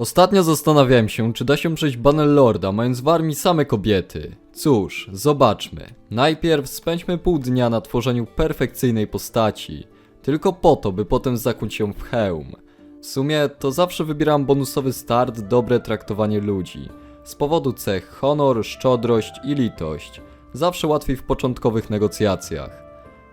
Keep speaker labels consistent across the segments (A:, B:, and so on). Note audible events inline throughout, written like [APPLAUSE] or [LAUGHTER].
A: Ostatnio zastanawiałem się, czy da się przejść Banner Lorda, mając w armii same kobiety. Cóż, zobaczmy. Najpierw spędźmy pół dnia na tworzeniu perfekcyjnej postaci. Tylko po to, by potem zakuć się w hełm. W sumie to zawsze wybieram bonusowy start, dobre traktowanie ludzi. Z powodu cech honor, szczodrość i litość. Zawsze łatwiej w początkowych negocjacjach.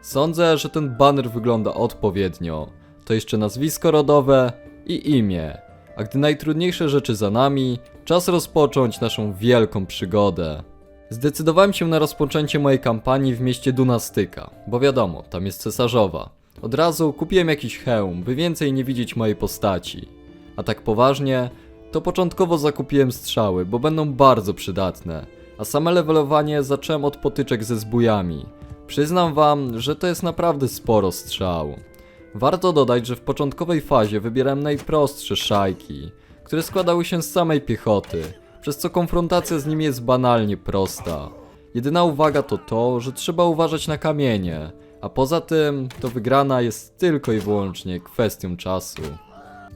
A: Sądzę, że ten banner wygląda odpowiednio. To jeszcze nazwisko rodowe i imię. A gdy najtrudniejsze rzeczy za nami, czas rozpocząć naszą wielką przygodę. Zdecydowałem się na rozpoczęcie mojej kampanii w mieście Dunastyka, bo wiadomo, tam jest cesarzowa. Od razu kupiłem jakiś hełm, by więcej nie widzieć mojej postaci. A tak poważnie, to początkowo zakupiłem strzały, bo będą bardzo przydatne. A same levelowanie zacząłem od potyczek ze zbójami. Przyznam wam, że to jest naprawdę sporo strzał. Warto dodać, że w początkowej fazie wybierałem najprostsze szajki, które składały się z samej piechoty, przez co konfrontacja z nimi jest banalnie prosta. Jedyna uwaga to to, że trzeba uważać na kamienie, a poza tym to wygrana jest tylko i wyłącznie kwestią czasu.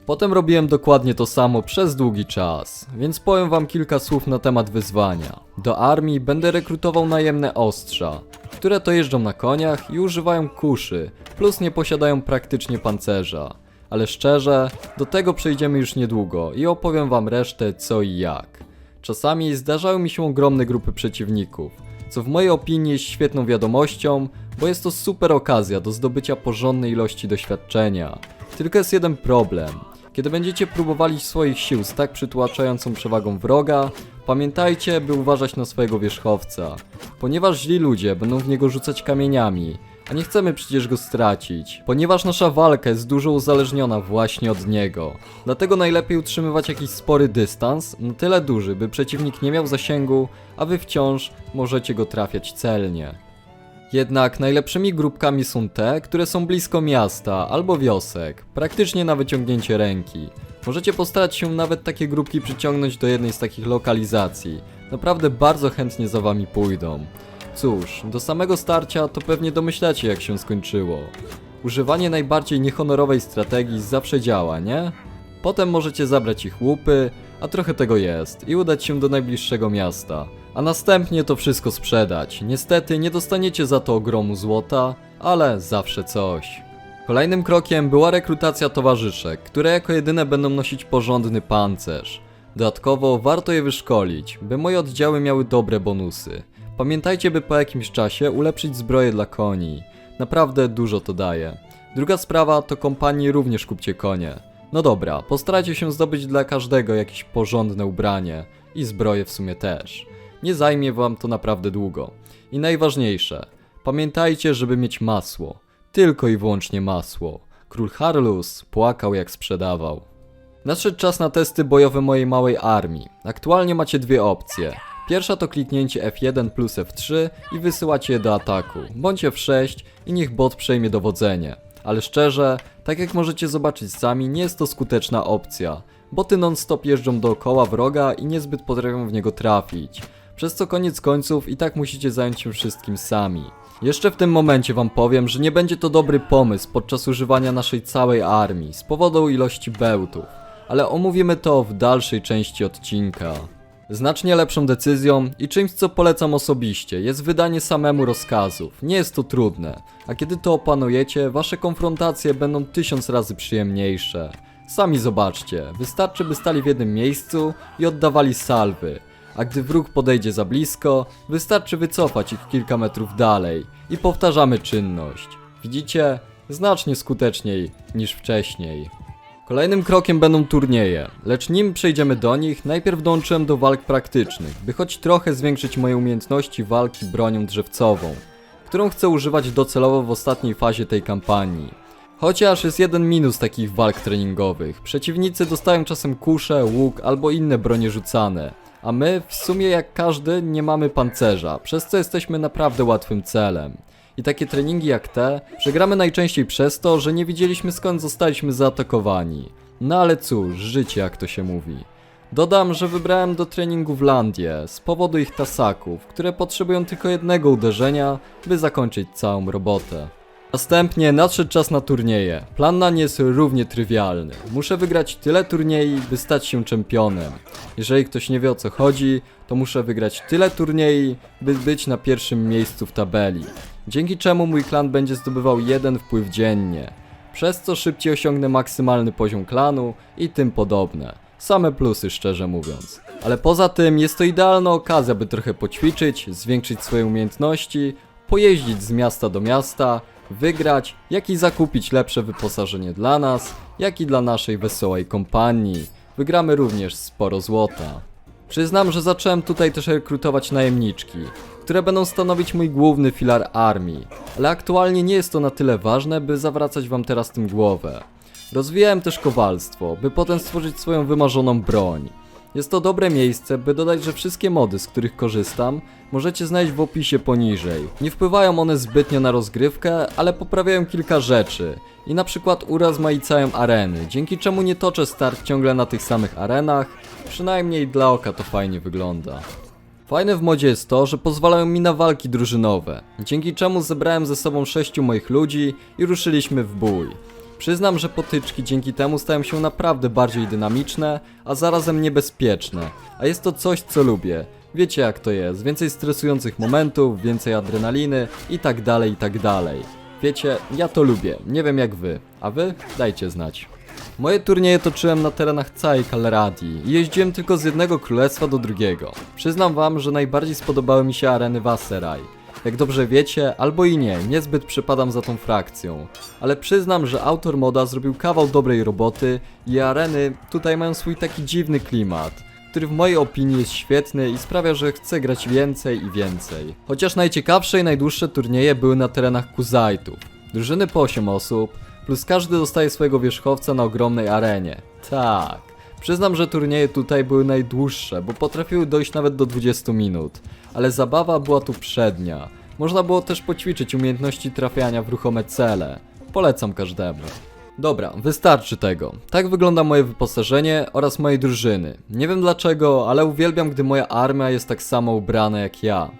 A: Potem robiłem dokładnie to samo przez długi czas, więc powiem wam kilka słów na temat wyzwania. Do armii będę rekrutował najemne ostrza, które to jeżdżą na koniach i używają kuszy, plus nie posiadają praktycznie pancerza. Ale szczerze, do tego przejdziemy już niedługo i opowiem wam resztę co i jak. Czasami zdarzały mi się ogromne grupy przeciwników, co w mojej opinii jest świetną wiadomością, bo jest to super okazja do zdobycia porządnej ilości doświadczenia. Tylko jest jeden problem. Kiedy będziecie próbowali swoich sił z tak przytłaczającą przewagą wroga, pamiętajcie, by uważać na swojego wierzchowca, ponieważ źli ludzie będą w niego rzucać kamieniami, a nie chcemy przecież go stracić, ponieważ nasza walka jest dużo uzależniona właśnie od niego. Dlatego najlepiej utrzymywać jakiś spory dystans, na tyle duży, by przeciwnik nie miał zasięgu, a wy wciąż możecie go trafiać celnie. Jednak najlepszymi grupkami są te, które są blisko miasta albo wiosek, praktycznie na wyciągnięcie ręki. Możecie postarać się nawet takie grupki przyciągnąć do jednej z takich lokalizacji. Naprawdę bardzo chętnie za wami pójdą. Cóż, do samego starcia to pewnie domyślacie jak się skończyło. Używanie najbardziej niehonorowej strategii zawsze działa, nie? Potem możecie zabrać ich łupy, a trochę tego jest, i udać się do najbliższego miasta. A następnie to wszystko sprzedać. Niestety nie dostaniecie za to ogromu złota, ale zawsze coś. Kolejnym krokiem była rekrutacja towarzyszek, które jako jedyne będą nosić porządny pancerz. Dodatkowo warto je wyszkolić, by moje oddziały miały dobre bonusy. Pamiętajcie, by po jakimś czasie ulepszyć zbroję dla koni. Naprawdę dużo to daje. Druga sprawa to kompanii również kupcie konie. No dobra, postarajcie się zdobyć dla każdego jakieś porządne ubranie i zbroję w sumie też. Nie zajmie wam to naprawdę długo. I najważniejsze, pamiętajcie, żeby mieć masło. Tylko i wyłącznie masło. Król Harlus płakał jak sprzedawał. Nadszedł czas na testy bojowe mojej małej armii. Aktualnie macie dwie opcje. Pierwsza to kliknięcie F1 plus F3 i wysyłacie je do ataku, bądź F6 i niech bot przejmie dowodzenie. Ale szczerze, tak jak możecie zobaczyć sami, nie jest to skuteczna opcja. Boty non-stop jeżdżą dookoła wroga i niezbyt potrafią w niego trafić. Przez co koniec końców i tak musicie zająć się wszystkim sami. Jeszcze w tym momencie wam powiem, że nie będzie to dobry pomysł podczas używania naszej całej armii z powodu ilości bełtów, ale omówimy to w dalszej części odcinka. Znacznie lepszą decyzją i czymś co polecam osobiście jest wydanie samemu rozkazów. Nie jest to trudne, a kiedy to opanujecie, wasze konfrontacje będą tysiąc razy przyjemniejsze. Sami zobaczcie, wystarczy by stali w jednym miejscu i oddawali salwy, a gdy wróg podejdzie za blisko, wystarczy wycofać ich kilka metrów dalej i powtarzamy czynność. Widzicie? Znacznie skuteczniej niż wcześniej. Kolejnym krokiem będą turnieje, lecz nim przejdziemy do nich, najpierw dołączyłem do walk praktycznych, by choć trochę zwiększyć moje umiejętności walki bronią drzewcową, którą chcę używać docelowo w ostatniej fazie tej kampanii. Chociaż jest jeden minus takich walk treningowych. Przeciwnicy dostają czasem kusze, łuk albo inne bronie rzucane, a my w sumie jak każdy nie mamy pancerza, przez co jesteśmy naprawdę łatwym celem. I takie treningi jak te przegramy najczęściej przez to, że nie widzieliśmy skąd zostaliśmy zaatakowani. No ale cóż, życie jak to się mówi. Dodam, że wybrałem do treningu Wlandię z powodu ich tasaków, które potrzebują tylko jednego uderzenia, by zakończyć całą robotę. Następnie nadszedł czas na turnieje. Plan na nie jest równie trywialny. Muszę wygrać tyle turniej, by stać się czempionem. Jeżeli ktoś nie wie o co chodzi, to muszę wygrać tyle turniej, by być na pierwszym miejscu w tabeli. Dzięki czemu mój klan będzie zdobywał jeden wpływ dziennie. Przez co szybciej osiągnę maksymalny poziom klanu i tym podobne. Same plusy szczerze mówiąc. Ale poza tym jest to idealna okazja, by trochę poćwiczyć, zwiększyć swoje umiejętności, pojeździć z miasta do miasta, wygrać, jak i zakupić lepsze wyposażenie dla nas, jak i dla naszej wesołej kompanii. Wygramy również sporo złota. Przyznam, że zacząłem tutaj też rekrutować najemniczki, które będą stanowić mój główny filar armii, ale aktualnie nie jest to na tyle ważne, by zawracać wam teraz tym głowę. Rozwijałem też kowalstwo, by potem stworzyć swoją wymarzoną broń. Jest to dobre miejsce, by dodać, że wszystkie mody, z których korzystam, możecie znaleźć w opisie poniżej. Nie wpływają one zbytnio na rozgrywkę, ale poprawiają kilka rzeczy i na przykład urozmaicają areny, dzięki czemu nie toczę start ciągle na tych samych arenach, przynajmniej dla oka to fajnie wygląda. Fajne w modzie jest to, że pozwalają mi na walki drużynowe, dzięki czemu zebrałem ze sobą sześciu moich ludzi i ruszyliśmy w bój. Przyznam, że potyczki dzięki temu stają się naprawdę bardziej dynamiczne, a zarazem niebezpieczne, a jest to coś co lubię. Wiecie jak to jest, więcej stresujących momentów, więcej adrenaliny i tak dalej, i tak dalej. Wiecie, ja to lubię, nie wiem jak wy, a wy? Dajcie znać. Moje turnieje toczyłem na terenach całej Kalradii i jeździłem tylko z jednego królestwa do drugiego. Przyznam wam, że najbardziej spodobały mi się areny Wasseraj. Jak dobrze wiecie, albo i nie, niezbyt przypadam za tą frakcją. Ale przyznam, że autor moda zrobił kawał dobrej roboty i areny tutaj mają swój taki dziwny klimat, który w mojej opinii jest świetny i sprawia, że chcę grać więcej i więcej. Chociaż najciekawsze i najdłuższe turnieje były na terenach Kuzajtów. Drużyny po 8 osób, plus każdy dostaje swojego wierzchowca na ogromnej arenie. Tak. Przyznam, że turnieje tutaj były najdłuższe, bo potrafiły dojść nawet do 20 minut, ale zabawa była tu przednia. Można było też poćwiczyć umiejętności trafiania w ruchome cele. Polecam każdemu. Dobra, wystarczy tego. Tak wygląda moje wyposażenie oraz mojej drużyny. Nie wiem dlaczego, ale uwielbiam, gdy moja armia jest tak samo ubrana jak ja.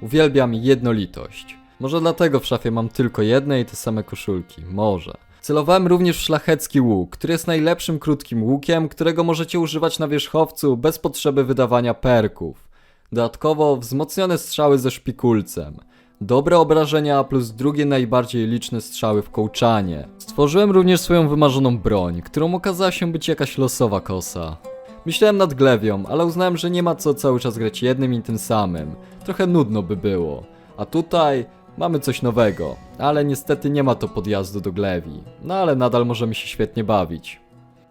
A: Uwielbiam jednolitość. Może dlatego w szafie mam tylko jedne i te same koszulki. Może. Celowałem również w szlachecki łuk, który jest najlepszym krótkim łukiem, którego możecie używać na wierzchowcu bez potrzeby wydawania perków. Dodatkowo wzmocnione strzały ze szpikulcem. Dobre obrażenia plus drugie najbardziej liczne strzały w kołczanie. Stworzyłem również swoją wymarzoną broń, którą okazała się być jakaś losowa kosa. Myślałem nad glewią, ale uznałem, że nie ma co cały czas grać jednym i tym samym. Trochę nudno by było. A tutaj mamy coś nowego, ale niestety nie ma to podjazdu do glewi. No ale nadal możemy się świetnie bawić.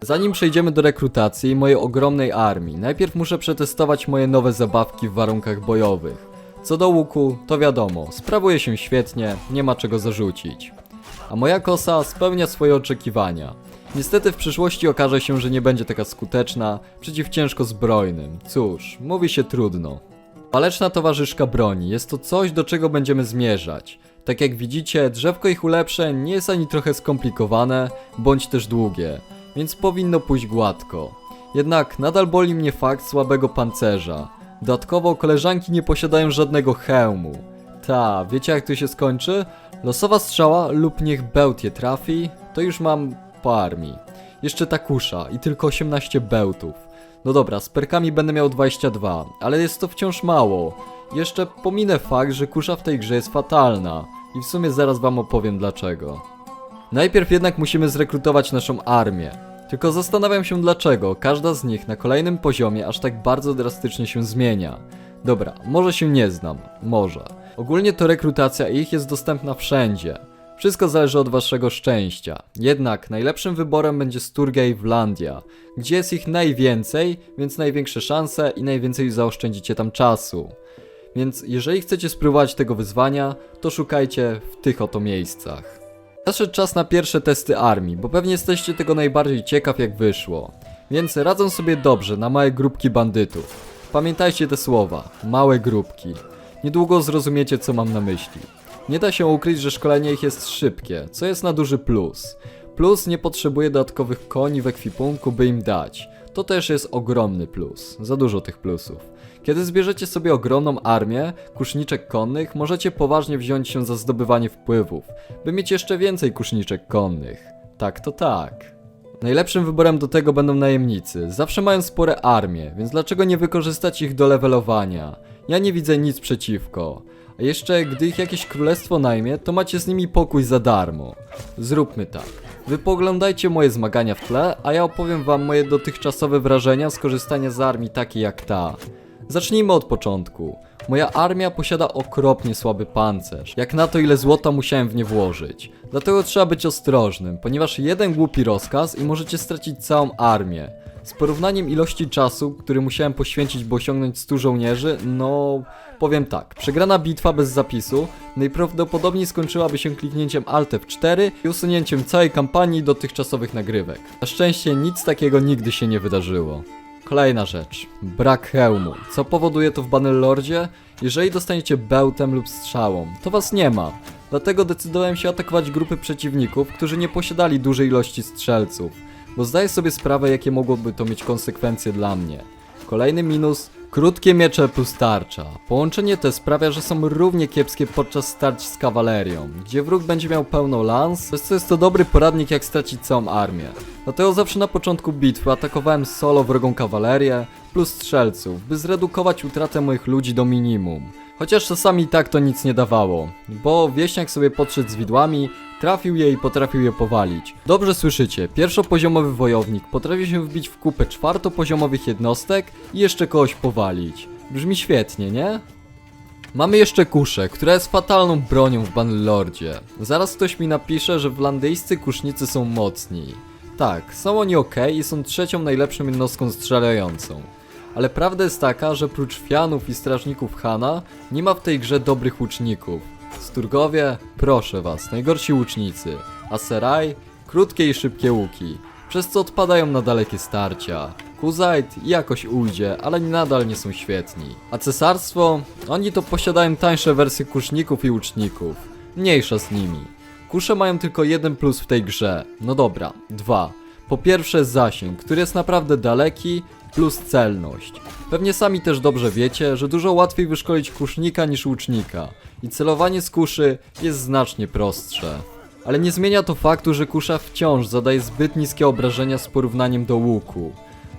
A: Zanim przejdziemy do rekrutacji i mojej ogromnej armii, najpierw muszę przetestować moje nowe zabawki w warunkach bojowych. Co do łuku, to wiadomo, sprawuje się świetnie, nie ma czego zarzucić. A moja kosa spełnia swoje oczekiwania. Niestety w przyszłości okaże się, że nie będzie taka skuteczna przeciw ciężko zbrojnym. Cóż, mówi się trudno. Waleczna towarzyszka broni jest to coś, do czego będziemy zmierzać. Tak jak widzicie, drzewko ich ulepszeń nie jest ani trochę skomplikowane, bądź też długie, więc powinno pójść gładko. Jednak nadal boli mnie fakt słabego pancerza. Dodatkowo koleżanki nie posiadają żadnego hełmu. Ta, wiecie jak to się skończy? Losowa strzała lub niech bełt je trafi, to już mam po armii. Jeszcze ta kusza i tylko 18 bełtów. No dobra, z perkami będę miał 22, ale jest to wciąż mało. Jeszcze pominę fakt, że kusza w tej grze jest fatalna i w sumie zaraz wam opowiem dlaczego. Najpierw jednak musimy zrekrutować naszą armię. Tylko zastanawiam się dlaczego każda z nich na kolejnym poziomie aż tak bardzo drastycznie się zmienia. Dobra, może się nie znam, może. Ogólnie to rekrutacja ich jest dostępna wszędzie. Wszystko zależy od waszego szczęścia. Jednak najlepszym wyborem będzie Sturgej Wlandia, gdzie jest ich najwięcej, więc największe szanse i najwięcej zaoszczędzicie tam czasu. Więc jeżeli chcecie spróbować tego wyzwania, to szukajcie w tych oto miejscach. Nadszedł czas na pierwsze testy armii, bo pewnie jesteście tego najbardziej ciekaw jak wyszło. Więc radzą sobie dobrze na małe grupki bandytów. Pamiętajcie te słowa, małe grupki. Niedługo zrozumiecie co mam na myśli. Nie da się ukryć, że szkolenie ich jest szybkie, co jest na duży plus. Plus nie potrzebuje dodatkowych koni w ekwipunku, by im dać. To też jest ogromny plus, za dużo tych plusów. Kiedy zbierzecie sobie ogromną armię kuszniczek konnych, możecie poważnie wziąć się za zdobywanie wpływów, by mieć jeszcze więcej kuszniczek konnych. Tak to tak. Najlepszym wyborem do tego będą najemnicy. Zawsze mają spore armie, więc dlaczego nie wykorzystać ich do levelowania? Ja nie widzę nic przeciwko. Jeszcze, gdy ich jakieś królestwo najmie, to macie z nimi pokój za darmo. Zróbmy tak. Wy poglądajcie moje zmagania w tle, a ja opowiem wam moje dotychczasowe wrażenia z korzystania z armii takiej jak ta. Zacznijmy od początku. Moja armia posiada okropnie słaby pancerz. Jak na to ile złota musiałem w nie włożyć. Dlatego trzeba być ostrożnym, ponieważ jeden głupi rozkaz i możecie stracić całą armię. Z porównaniem ilości czasu, który musiałem poświęcić, by osiągnąć 100 żołnierzy, no powiem tak, przegrana bitwa bez zapisu najprawdopodobniej skończyłaby się kliknięciem Alt F4 i usunięciem całej kampanii dotychczasowych nagrywek. Na szczęście nic takiego nigdy się nie wydarzyło. Kolejna rzecz. Brak hełmu. Co powoduje to w Bannerlordzie? Jeżeli dostaniecie bełtem lub strzałą, to was nie ma. Dlatego decydowałem się atakować grupy przeciwników, którzy nie posiadali dużej ilości strzelców, bo zdaję sobie sprawę, jakie mogłoby to mieć konsekwencje dla mnie. Kolejny minus. Krótkie miecze plus tarcza. Połączenie te sprawia, że są równie kiepskie podczas starć z kawalerią, gdzie wróg będzie miał pełno lans, przez co jest to dobry poradnik jak stracić całą armię. Dlatego zawsze na początku bitwy atakowałem solo wrogą kawalerię plus strzelców, by zredukować utratę moich ludzi do minimum. Chociaż czasami i tak to nic nie dawało, bo wieśniak sobie podszedł z widłami, trafił je i potrafił je powalić. Dobrze słyszycie, pierwszopoziomowy wojownik potrafi się wbić w kupę czwartopoziomowych jednostek i jeszcze kogoś powalić. Brzmi świetnie, nie? Mamy jeszcze kuszę, która jest fatalną bronią w Banlordzie. Zaraz ktoś mi napisze, że wlandyjscy kusznicy są mocni. Tak, są oni ok i są trzecią najlepszą jednostką strzelającą. Ale prawda jest taka, że prócz fianów i strażników Hana, nie ma w tej grze dobrych łuczników. Sturgowie, proszę was, najgorsi łucznicy. A Seraj, krótkie i szybkie łuki, przez co odpadają na dalekie starcia. Kuzajt jakoś ujdzie, ale nadal nie są świetni. A cesarstwo? Oni to posiadają tańsze wersje kuszników i łuczników. Mniejsza z nimi. Kusze mają tylko jeden plus w tej grze. No dobra, dwa. Po pierwsze zasięg, który jest naprawdę daleki, plus celność. Pewnie sami też dobrze wiecie, że dużo łatwiej wyszkolić kusznika niż łucznika i celowanie z kuszy jest znacznie prostsze. Ale nie zmienia to faktu, że kusza wciąż zadaje zbyt niskie obrażenia z porównaniem do łuku.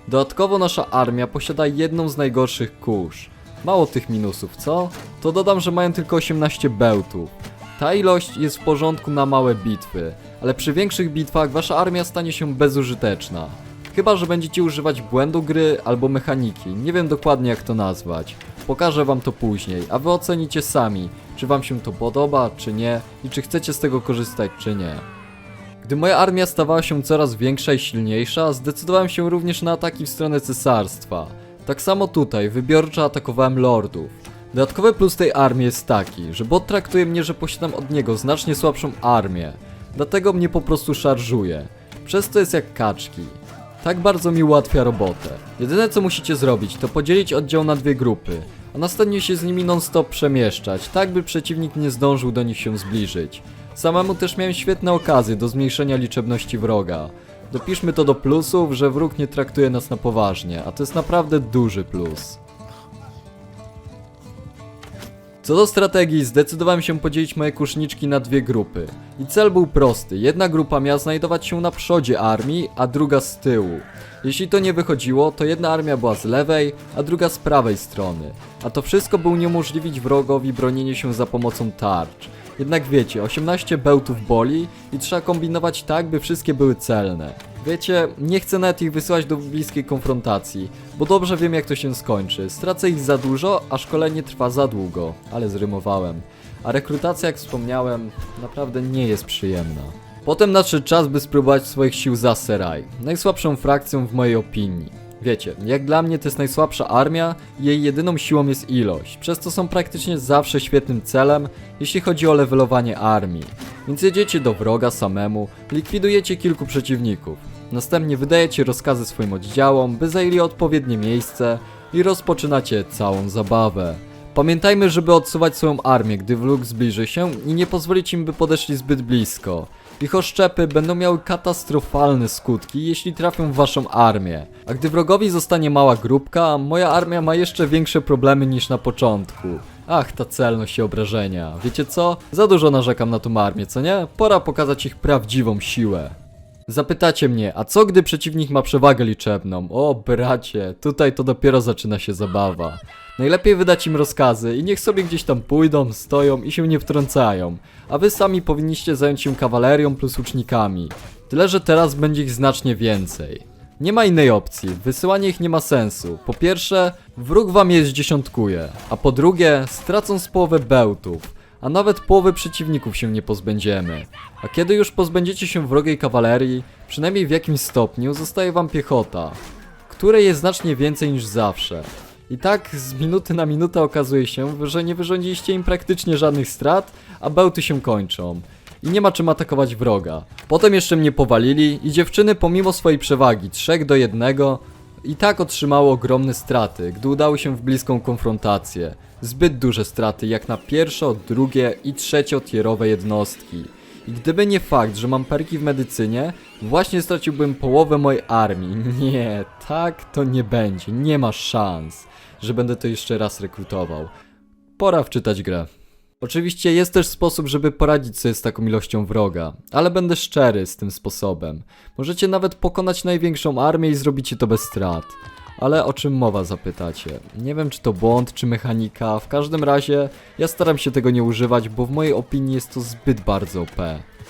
A: Dodatkowo nasza armia posiada jedną z najgorszych kusz. Mało tych minusów, co? To dodam, że mają tylko 18 bełtów. Ta ilość jest w porządku na małe bitwy, ale przy większych bitwach wasza armia stanie się bezużyteczna. Chyba, że będziecie używać błędu gry albo mechaniki, nie wiem dokładnie jak to nazwać. Pokażę wam to później, a wy ocenicie sami, czy wam się to podoba, czy nie i czy chcecie z tego korzystać, czy nie. Gdy moja armia stawała się coraz większa i silniejsza, zdecydowałem się również na ataki w stronę cesarstwa. Tak samo tutaj, wybiorczo atakowałem lordów. Dodatkowy plus tej armii jest taki, że bot traktuje mnie, że posiadam od niego znacznie słabszą armię. Dlatego mnie po prostu szarżuje. Przez to jest jak kaczki. Tak bardzo mi ułatwia robotę. Jedyne co musicie zrobić, to podzielić oddział na dwie grupy, a następnie się z nimi non-stop przemieszczać, tak by przeciwnik nie zdążył do nich się zbliżyć. Samemu też miałem świetne okazje do zmniejszenia liczebności wroga. Dopiszmy to do plusów, że wróg nie traktuje nas na poważnie, a to jest naprawdę duży plus. Co do strategii, zdecydowałem się podzielić moje kuszniczki na dwie grupy. I cel był prosty. Jedna grupa miała znajdować się na przodzie armii, a druga z tyłu. Jeśli to nie wychodziło, to jedna armia była z lewej, a druga z prawej strony. A to wszystko by uniemożliwić wrogowi bronienie się za pomocą tarcz. Jednak wiecie, 18 bełtów boli i trzeba kombinować tak, by wszystkie były celne. Wiecie, nie chcę nawet ich wysyłać do bliskiej konfrontacji, bo dobrze wiem jak to się skończy. Stracę ich za dużo, a szkolenie trwa za długo, ale zrymowałem. A rekrutacja, jak wspomniałem, naprawdę nie jest przyjemna. Potem nadszedł czas, by spróbować swoich sił za Seraj, najsłabszą frakcją w mojej opinii. Wiecie, jak dla mnie to jest najsłabsza armia, jej jedyną siłą jest ilość, przez co są praktycznie zawsze świetnym celem, jeśli chodzi o levelowanie armii. Więc jedziecie do wroga samemu, likwidujecie kilku przeciwników. Następnie wydajecie rozkazy swoim oddziałom, by zajęli odpowiednie miejsce i rozpoczynacie całą zabawę. Pamiętajmy, żeby odsuwać swoją armię, gdy wróg zbliży się i nie pozwolić im, by podeszli zbyt blisko. Wichoszczepy będą miały katastrofalne skutki, jeśli trafią w waszą armię. A gdy wrogowi zostanie mała grupka, moja armia ma jeszcze większe problemy niż na początku. Ach, ta celność i obrażenia. Wiecie co? Za dużo narzekam na tą armię, co nie? Pora pokazać ich prawdziwą siłę. Zapytacie mnie, a co gdy przeciwnik ma przewagę liczebną? O bracie, tutaj to dopiero zaczyna się zabawa. Najlepiej wydać im rozkazy i niech sobie gdzieś tam pójdą, stoją i się nie wtrącają. A wy sami powinniście zająć się kawalerią plus łucznikami. Tyle, że teraz będzie ich znacznie więcej. Nie ma innej opcji, wysyłanie ich nie ma sensu. Po pierwsze, wróg wam je zdziesiątkuje, a po drugie, stracą z połowę bełtów, a nawet połowy przeciwników się nie pozbędziemy. A kiedy już pozbędziecie się wrogiej kawalerii, przynajmniej w jakimś stopniu zostaje wam piechota, której jest znacznie więcej niż zawsze. I tak z minuty na minutę okazuje się, że nie wyrządziliście im praktycznie żadnych strat, a bełty się kończą. I nie ma czym atakować wroga. Potem jeszcze mnie powalili i dziewczyny pomimo swojej przewagi 3 do 1 i tak otrzymało ogromne straty, gdy udały się w bliską konfrontację. Zbyt duże straty jak na pierwszo, drugie i trzeciotierowe jednostki. I gdyby nie fakt, że mam perki w medycynie, właśnie straciłbym połowę mojej armii. [LAUGHS] Nie, tak to nie będzie, nie ma szans, że będę to jeszcze raz rekrutował. Pora wczytać grę. Oczywiście jest też sposób, żeby poradzić sobie z taką ilością wroga, ale będę szczery z tym sposobem. Możecie nawet pokonać największą armię i zrobicie to bez strat. Ale o czym mowa zapytacie? Nie wiem czy to błąd, czy mechanika, w każdym razie ja staram się tego nie używać, bo w mojej opinii jest to zbyt bardzo OP.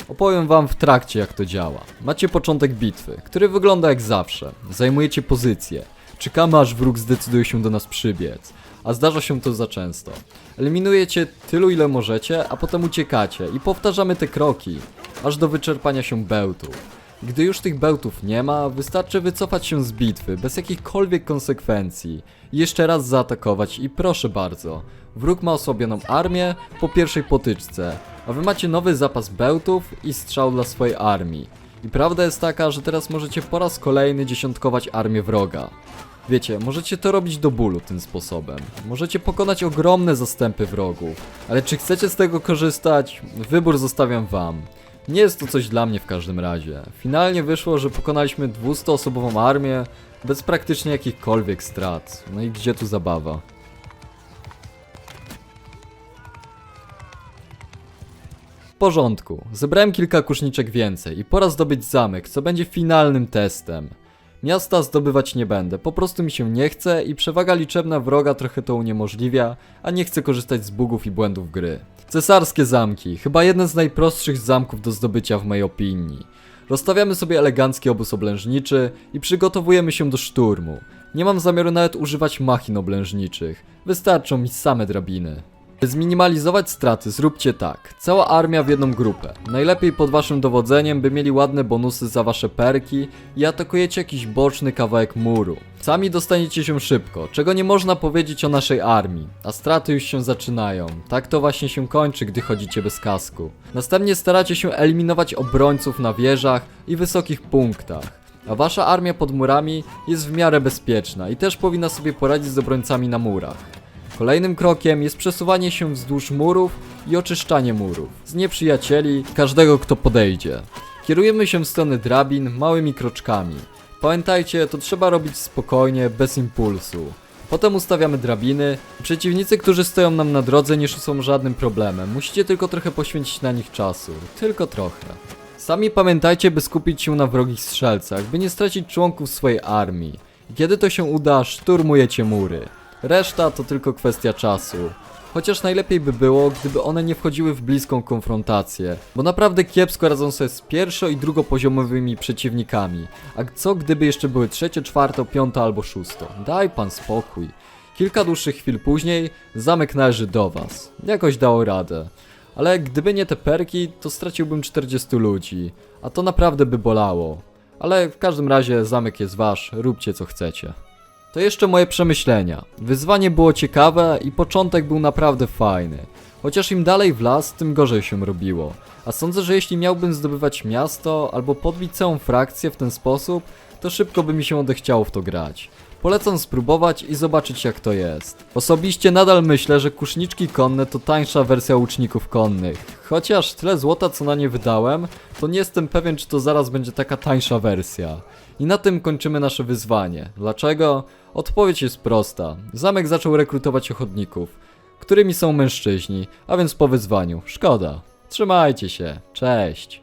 A: Opowiem wam w trakcie jak to działa. Macie początek bitwy, który wygląda jak zawsze. Zajmujecie pozycję. Czekamy aż wróg zdecyduje się do nas przybiec. A zdarza się to za często. Eliminujecie tylu ile możecie, a potem uciekacie i powtarzamy te kroki, aż do wyczerpania się bełtów. Gdy już tych bełtów nie ma, wystarczy wycofać się z bitwy bez jakichkolwiek konsekwencji jeszcze raz zaatakować i proszę bardzo, wróg ma osłabioną armię po pierwszej potyczce, a wy macie nowy zapas bełtów i strzał dla swojej armii. I prawda jest taka, że teraz możecie po raz kolejny dziesiątkować armię wroga. Wiecie, możecie to robić do bólu tym sposobem. Możecie pokonać ogromne zastępy wrogów, ale czy chcecie z tego korzystać? Wybór zostawiam wam. Nie jest to coś dla mnie w każdym razie. Finalnie wyszło, że pokonaliśmy 200-osobową armię bez praktycznie jakichkolwiek strat. No i gdzie tu zabawa? W porządku, zebrałem kilka kuszniczek więcej i pora zdobyć zamek, co będzie finalnym testem. Miasta zdobywać nie będę, po prostu mi się nie chce i przewaga liczebna wroga trochę to uniemożliwia, a nie chcę korzystać z bugów i błędów gry. Cesarskie zamki, chyba jeden z najprostszych zamków do zdobycia w mojej opinii. Rozstawiamy sobie elegancki obóz oblężniczy i przygotowujemy się do szturmu. Nie mam zamiaru nawet używać machin oblężniczych, wystarczą mi same drabiny. By zminimalizować straty, zróbcie tak. Cała armia w jedną grupę. Najlepiej pod waszym dowodzeniem, by mieli ładne bonusy za wasze perki i atakujecie jakiś boczny kawałek muru. Sami dostaniecie się szybko, czego nie można powiedzieć o naszej armii, a straty już się zaczynają. Tak to właśnie się kończy, gdy chodzicie bez kasku. Następnie staracie się eliminować obrońców na wieżach i wysokich punktach. A wasza armia pod murami jest w miarę bezpieczna i też powinna sobie poradzić z obrońcami na murach. Kolejnym krokiem jest przesuwanie się wzdłuż murów i oczyszczanie murów z nieprzyjacieli każdego kto podejdzie. Kierujemy się w stronę drabin małymi kroczkami. Pamiętajcie, to trzeba robić spokojnie, bez impulsu. Potem ustawiamy drabiny. Przeciwnicy, którzy stoją nam na drodze nie są żadnym problemem. Musicie tylko trochę poświęcić na nich czasu. Tylko trochę. Sami pamiętajcie, by skupić się na wrogich strzelcach, by nie stracić członków swojej armii. Kiedy to się uda, szturmujecie mury. Reszta to tylko kwestia czasu. Chociaż najlepiej by było, gdyby one nie wchodziły w bliską konfrontację, bo naprawdę kiepsko radzą sobie z pierwszo- i drugopoziomowymi przeciwnikami. A co gdyby jeszcze były trzecie, czwarte, piąte albo szósto? Daj pan spokój. Kilka dłuższych chwil później zamek należy do was. Jakoś dało radę. Ale gdyby nie te perki, to straciłbym 40 ludzi, a to naprawdę by bolało. Ale w każdym razie zamek jest wasz, róbcie co chcecie. To jeszcze moje przemyślenia. Wyzwanie było ciekawe i początek był naprawdę fajny. Chociaż im dalej w las, tym gorzej się robiło. A sądzę, że jeśli miałbym zdobywać miasto albo podbić całą frakcję w ten sposób, to szybko by mi się odechciało w to grać. Polecam spróbować i zobaczyć jak to jest. Osobiście nadal myślę, że kuszniczki konne to tańsza wersja łuczników konnych. Chociaż tyle złota co na nie wydałem, to nie jestem pewien czy to zaraz będzie taka tańsza wersja. I na tym kończymy nasze wyzwanie. Dlaczego? Odpowiedź jest prosta. Zamek zaczął rekrutować ochotników, którymi są mężczyźni, a więc po wyzwaniu. Szkoda. Trzymajcie się. Cześć.